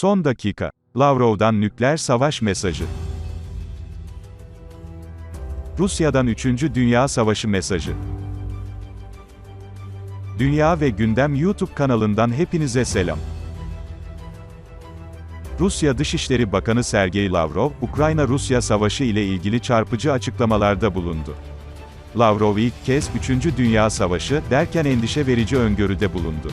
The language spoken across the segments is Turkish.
Son dakika. Lavrov'dan nükleer savaş mesajı. Rusya'dan 3. Dünya Savaşı mesajı. Dünya ve Gündem YouTube kanalından hepinize selam. Rusya Dışişleri Bakanı Sergey Lavrov, Ukrayna-Rusya savaşı ile ilgili çarpıcı açıklamalarda bulundu. Lavrov ilk kez 3. Dünya Savaşı derken endişe verici öngörüde bulundu.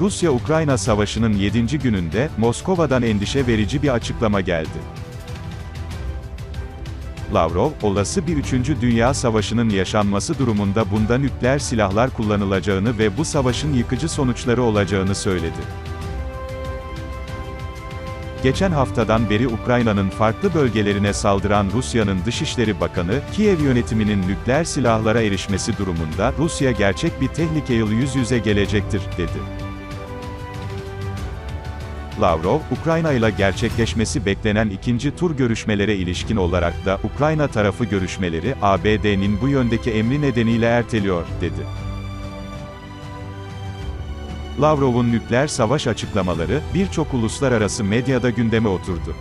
Rusya-Ukrayna savaşının 7. gününde Moskova'dan endişe verici bir açıklama geldi. Lavrov, olası bir 3. Dünya Savaşı'nın yaşanması durumunda bunda nükleer silahlar kullanılacağını ve bu savaşın yıkıcı sonuçları olacağını söyledi. Geçen haftadan beri Ukrayna'nın farklı bölgelerine saldıran Rusya'nın Dışişleri Bakanı, Kiev yönetiminin nükleer silahlara erişmesi durumunda Rusya gerçek bir tehlikeyle yüz yüze gelecektir, dedi. Lavrov, Ukrayna ile gerçekleşmesi beklenen ikinci tur görüşmelere ilişkin olarak da, Ukrayna tarafı görüşmeleri, ABD'nin bu yöndeki emri nedeniyle erteliyor, dedi. Lavrov'un nükleer savaş açıklamaları, birçok uluslararası medyada gündeme oturdu.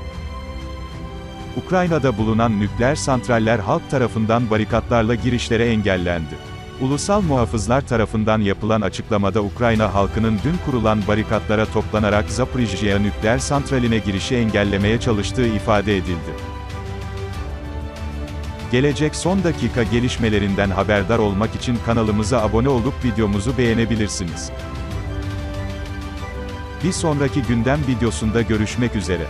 Ukrayna'da bulunan nükleer santraller halk tarafından barikatlarla girişlere engellendi. Ulusal muhafızlar tarafından yapılan açıklamada Ukrayna halkının dün kurulan barikatlara toplanarak Zaporijya nükleer santraline girişi engellemeye çalıştığı ifade edildi. Gelecek son dakika gelişmelerinden haberdar olmak için kanalımıza abone olup videomuzu beğenebilirsiniz. Bir sonraki gündem videosunda görüşmek üzere.